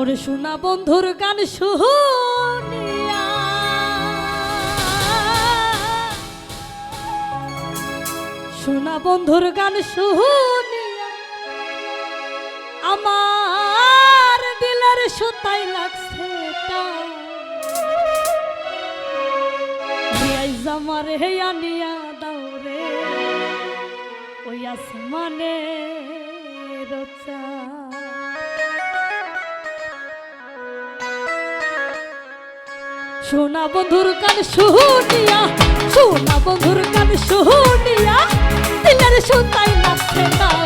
ওরে শোনা বন্ধুর গান শুনিয়া শোনা বন্ধুর গান শুনিয়া আমার দিলের সুতাই লাগছে টান। হিয়াই জামার হেয়া নিয়া দাও রে, ওই আসমানে রোচা সোনা বন্ধুর কান শুনিয়া সোনা বন্ধুর কান শুনিয়া দিলের সুতাই লাগছে টান।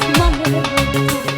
মনের বন্ধু